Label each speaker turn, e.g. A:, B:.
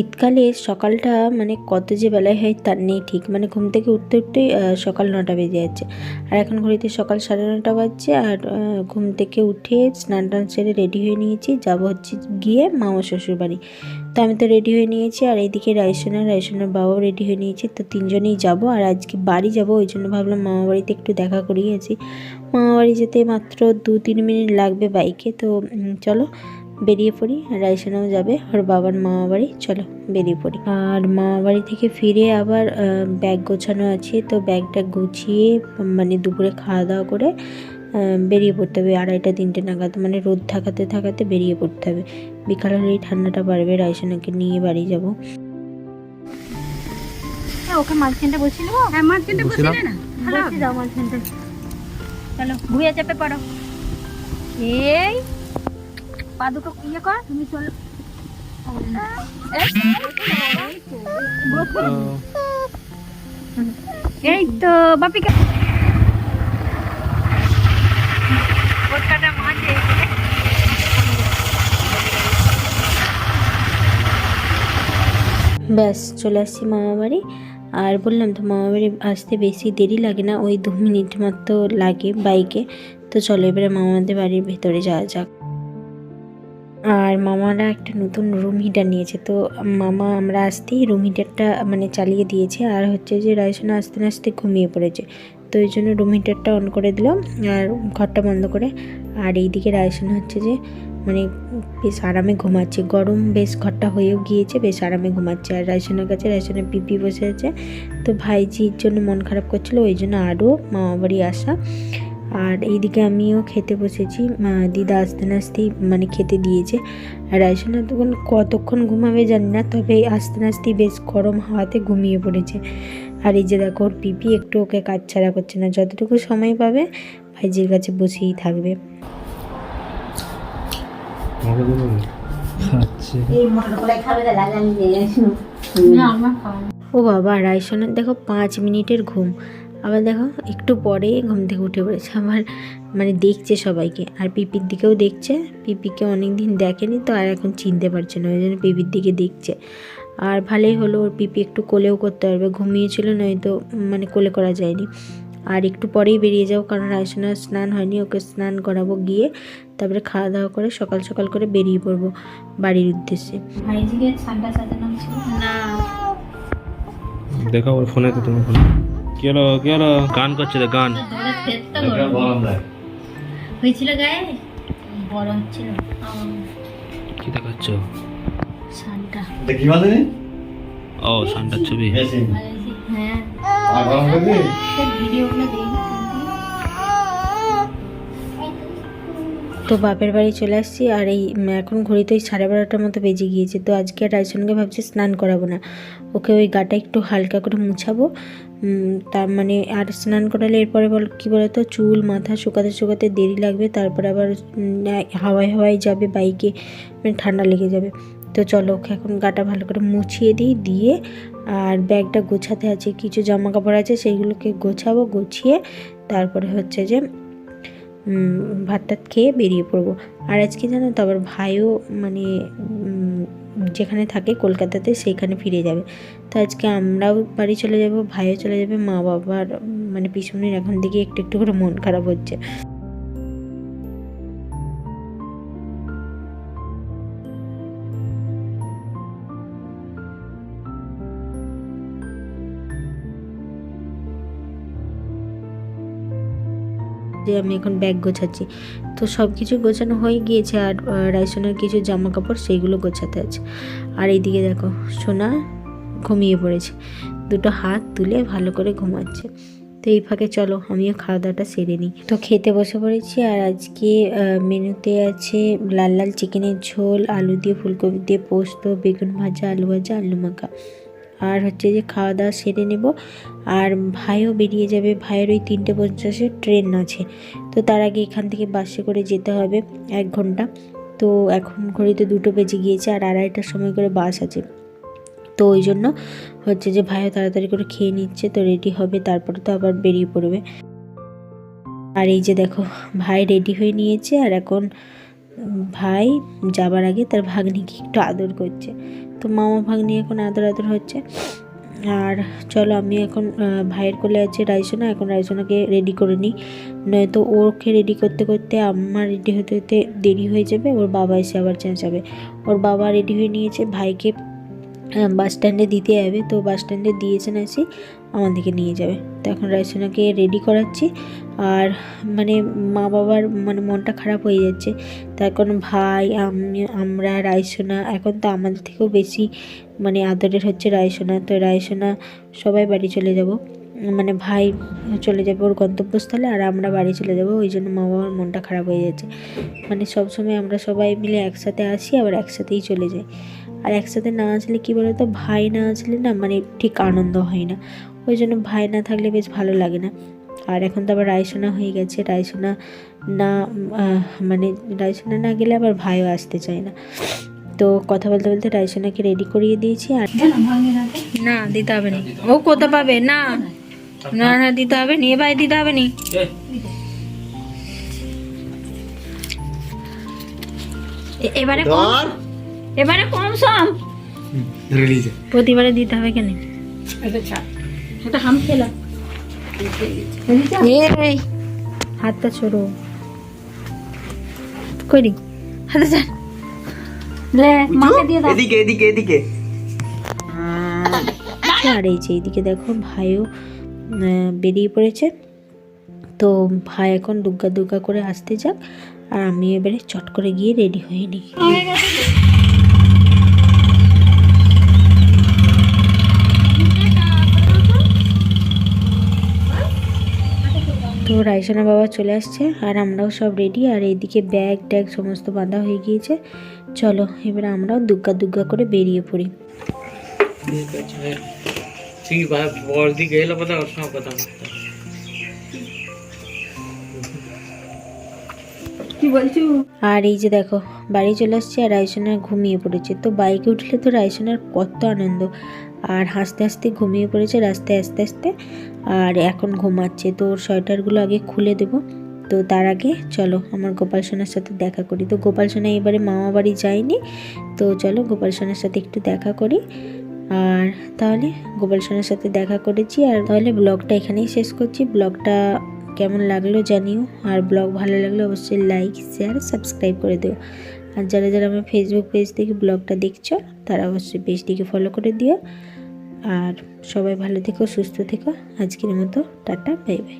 A: শীতকালে সকালটা মানে কত যে বেলায় হয় তার নেই ঠিক। মানে ঘুম থেকে উঠতে উঠতেই সকাল নটা বেজে যাচ্ছে। আর এখন ঘড়িতে সকাল সাড়ে নটা বাজছে আর ঘুম থেকে উঠে স্নান টান সেরে রেডি হয়ে নিয়েছি। যাব হচ্ছে গিয়ে মামা শ্বশুর বাড়ি। তো আমি তো রেডি হয়ে নিয়েছি আর এইদিকে রাইসোনা রাইসোনার বাবাও রেডি হয়ে নিয়েছি। তো তিনজনেই যাব আর আজকে বাড়ি যাব, ওই জন্য ভাবলাম মামা বাড়িতে একটু দেখা করিয়েছি মামা বাড়ি যেতে মাত্র দু তিন মিনিট লাগবে বাইকে। তো চলো বেরিয়ে পড়ি রাইসানাও যাবে ওর বাবার মামা বাড়ি চলো বেরিয়ে পড়ি। আর মামা বাড়ি থেকে ফিরে আবার ব্যাগ গোছানো আছে তো ব্যাগটা গুছিয়ে মানে দুপুরে খাওয়া দাওয়া করে বেরিয়ে পড়তে হবে। আড়াইটা তিনটে নাগাদ মানে রোদ থাকাতে থাকাতে বেরিয়ে পড়তে হবে। বিকাল হলেই ঠান্ডাটা বাড়বে রাইসানাকে নিয়ে বাড়ি যাব। ওকে মাঝখানটা বসিয়ে নেব?
B: হ্যাঁ মাঝখানটা। বসিলে না ভালো
A: বসে দাও মাঝখানটা
B: চলো ঘুরে চেপে পড়ো। এই পাদুকে ইয়ে কর তুমি চলো। এই তো বাপিকা
A: ব্যাস চলে আসছি মামা বাড়ি। আর বললাম তো মামা বাড়ি আসতে বেশি দেরি লাগে না ওই দু মিনিট মাত্র লাগে বাইকে। তো চলো এবারে মামাদের বাড়ির ভেতরে যাওয়া যাক। আর মামারা একটা নতুন রুম হিটার নিয়েছে। তো মামা, আমরা আসতেই রুম হিটারটা মানে চালিয়ে দিয়েছে। আর হচ্ছে যে রায়সোনা আস্তে আস্তে ঘুমিয়ে পড়েছে। তো ওই জন্য রুম হিটারটা অন করে দিলাম আর ঘরটা বন্ধ করে। আর এইদিকে রায়সোনা হচ্ছে যে মানে বেশ আরামে ঘুমাচ্ছে। গরম বেশ ঘরটা হয়েও গিয়েছে, বেশ আরামে ঘুমাচ্ছে। আর রায়সোনার কাছে রায়সোনা পিপি বসে আছে। তো ভাইজির জন্য মন খারাপ করছিল, ওই জন্য আরও মামা বাড়ি আসা। আর এইদিকে আমিও খেতে বসেছি। দিদা আসতে না আসতেই মানে খেতে দিয়েছে। আর রায়সোনা তখন কতক্ষণ ঘুমাবে জানি না তবে আসতে না আসতেই বেশ গরম হাওয়াতে ঘুমিয়ে পড়েছে। আর এই যে দেখো ওর পিপি একটু ওকে কাজ ছাড়া করছে না। যতটুকু সময় পাবে ভাইজির কাছে বসেই থাকবে। ও বাবা রায়সোনার দেখো পাঁচ মিনিটের ঘুম। আবার দেখো একটু পরে ঘুম থেকে উঠে পড়েছে। আবার মানে দেখছে সবাইকে। আর পিপির দিকেও দেখছে। পিপিকে অনেক দিন দেখেনি তো আর এখন চিনতে পারছে না ওই জন্য পিপির দিকে দেখছে। আর ভালোই হলো ওর পিপি একটু কোলেও করতে পারবে। ঘুমিয়েছিল নয়তো মানে কোলে করা যায়নি। আর একটু পরেই বেরিয়ে যাও কারণ রায়সোনার স্নান হয়নি ওকে স্নান করাবো গিয়ে তারপরে খাওয়া দাওয়া করে সকাল সকাল করে বেরিয়ে পড়ব বাড়ির উদ্দেশ্যে।
B: না।
C: দেখো ওর ফোনে তো তুমি ফোনে। কি হলো কি হলো গান করছে তো গান।
B: হয়েছিল গায়ে? গরম ছিল
C: কি দেখাচ্ছ?
B: সানটা
D: দেখি মানে
C: ও সানটার ছবি।
B: হ্যাঁ। ভিডিওগুলো দেখি।
A: তো বাপের বাড়ি চলে আসছি আর এই এখন ঘড়িতে ওই সাড়ে বারোটার মতো বেজে গিয়েছে। তো আজকে আর রাইসনকে ভাবছি স্নান করাবো না। ওকে ওই গাটা একটু হালকা করে মুছাবো। তার মানে আর স্নান করালে এরপরে বল, কী বলতো, চুল, মাথা শুকাতে শুকাতে দেরি লাগবে, তারপর আবার হাওয়ায় হাওয়ায় যাবে বাইকে মানে ঠান্ডা লেগে যাবে। তো চলো ওকে এখন গাটা ভালো করে মুছিয়ে দিই, দিয়ে আর ব্যাগটা গোছাতে আছে। কিছু জামা কাপড় আছে, সেইগুলোকে গোছাবো, গুছিয়ে, তারপরে হচ্ছে যে ভাত টাত খেয়ে বেরিয়ে পড়ব। আর আজকে জানো তো আবার ভাইও মানে যেখানে থাকে কলকাতাতে সেইখানে ফিরে যাবে। তো আজকে আমরাও বাড়ি চলে যাব, ভাইও চলে যাবে, মা বাবার মানে পিছনের এখন দিকে একটু একটু করে মন খারাপ হচ্ছে। যে আমি এখন ব্যাগ গোছাচ্ছি। তো সব কিছু গোছানো হয়ে গিয়েছে আর রাইসনের কিছু জামা কাপড় সেইগুলো গোছাতে আছে। আর এইদিকে দেখো, সোনা ঘুমিয়ে পড়েছে। দুটো হাত তুলে ভালো করে ঘুমাচ্ছে। তো এই ফাঁকে চলো, আমিও খাওয়া দাওয়াটা সেরে নিই। তো খেতে বসে পড়েছি আর আজকে মেনুতে আছে লাল লাল চিকেনের ঝোল, আলু দিয়ে ফুলকপি দিয়ে পোস্ত, বেগুন ভাজা, আলু ভাজা, আলু মাখা। আর হচ্ছে যে খাওয়া দাওয়া সেরে নেব। আর ভাইও বেরিয়ে যাবে, ভাইয়ের ওই তিনটে পঞ্চাশে ট্রেন আছে। তো তার আগে এখান থেকে বাসে করে যেতে হবে এক ঘণ্টা। তো এখন ঘড়িতে দুটো বেজে গিয়েছে আর আড়াইটার সময় করে বাস আছে। তো ওই জন্য হচ্ছে যে ভাইও তাড়াতাড়ি করে খেয়ে নিচ্ছে, তো রেডি হবে, তারপরে তো আবার বেরিয়ে পড়বে। আর এই যে দেখো, ভাই রেডি হয়ে নিয়েছে আর এখন ভাই যাবার আগে তার ভাগ্নিকে একটু আদর করছে। তো মামা ভাগ্নি এখন আদর আদর হচ্ছে। আর চলো আমি এখন ভাইয়ের কোলে আছে রাইসোনা, এখন রাইসোনাকে রেডি করে নিই। নয়তো ওকে রেডি করতে করতে আমার রেডি হতে হতে দেরি হয়ে যাবে, ওর বাবা এসে আবার চেঞ্জ হবে ওর বাবা রেডি হয়ে নিয়েছে, ভাইকে বাস স্ট্যান্ডে দিতে যাবে। তো বাস স্ট্যান্ডে দিয়েছেন এসে আমাদেরকে নিয়ে যাবে। তো এখন রাইসোনাকে রেডি করাচ্ছি। আর মানে মা বাবার মানে মনটা খারাপ হয়ে যাচ্ছে। তো এখন ভাই, আমি, আমরা রাইসোনা এখন তো আমাদের থেকেও বেশি মানে আদরের হচ্ছে রায়সোনা তো রায়সোনা সবাই বাড়ি চলে যাব। মানে ভাই চলে যাবে ওর গন্তব্যস্থলে আর আমরা বাড়ি চলে যাব। ওই জন্য মা বাবার মনটা খারাপ হয়ে যাচ্ছে। মানে সব সময় আমরা সবাই মিলে একসাথে আসি, আবার একসাথেই চলে যাই। আর একসাথে না আসলে কী বলো তো ভাই না আসলে না মানে ঠিক আনন্দ হয় না। ওই জন্য ভাই না থাকলে বেশ ভালো লাগে না। আর এখন তো আবার রায়সোনা হয়ে গেছে রায়সোনা না মানে রায়সোনা না গেলে আবার ভাইও আসতে চায় না। তো কথা বলতে বলতে রায়সোনাকে রেডি করিয়ে দিয়েছি আর না দিতে হবে না। ও কোথা পাবে? না। না না দিতে হবে নি। ভাই দিতে হবে নি। এবারে এবারে কম সম। প্রতিবারে দিতে হবে কেন?
B: এটা হাম খেলাম
A: এই হাতটা ছোড়ো। করি হাতে ছাড়
B: লে মাকে দিয়ে দাও।
D: এদিকে এদিকে এদিকে।
A: আর এই যে দেখো ভাইও বেরিয়ে পড়েছে। তো ভাই এখন দুগ্গা দুগ্গা করে আসতে যাক আর আমি এবারে চট করে গিয়ে রেডি হয়ে নিই। তো রাইসানা বাবা চলে আসছে আর আমরাও সব রেডি আর এইদিকে ব্যাগ ট্যাগ সমস্ত বাঁধা হয়ে গিয়েছে। চলো এবার আমরাও দুগ্গা দুগ্গা করে বেরিয়ে পড়ি।
D: ঠিক কথা ওর সঙ্গে কথা
A: আর এই যে দেখো বাড়ি চলে আসছে আর রাইসোনা ঘুমিয়ে পড়েছে। তো বাইকে উঠলে তো রাইসোনার কত আনন্দ। আর হাসতে হাসতে ঘুমিয়ে পড়েছে রাস্তায় আস্তে আস্তে। আর এখন ঘুমাচ্ছে, তো ওর সোয়েটারগুলো আগে খুলে দেবো। তো তার আগে চলো আমার গোপাল সোনার সাথে দেখা করি। তো গোপাল সোনা এবারে মামা বাড়ি যায়নি, তো চলো গোপাল সোনার সাথে একটু দেখা করি। আর তাহলে গোপাল সোনার সাথে দেখা করেছি। আর তাহলে ব্লগটা এখানেই শেষ করছি। ব্লগটা কেমন লাগল জানিও। আর ব্লগ ভালো লাগলে অবশ্যই লাইক, শেয়ার, সাবস্ক্রাইব করে দিও। আর যারা যারা আমার ফেসবুক পেজ থেকে ব্লগটা দেখছ, তারা অবশ্যই পেজটিকে ফলো করে দিও। আর সবাই ভালো থেকো, সুস্থ থেকো। আজকের মতো, টাটা বাই বাই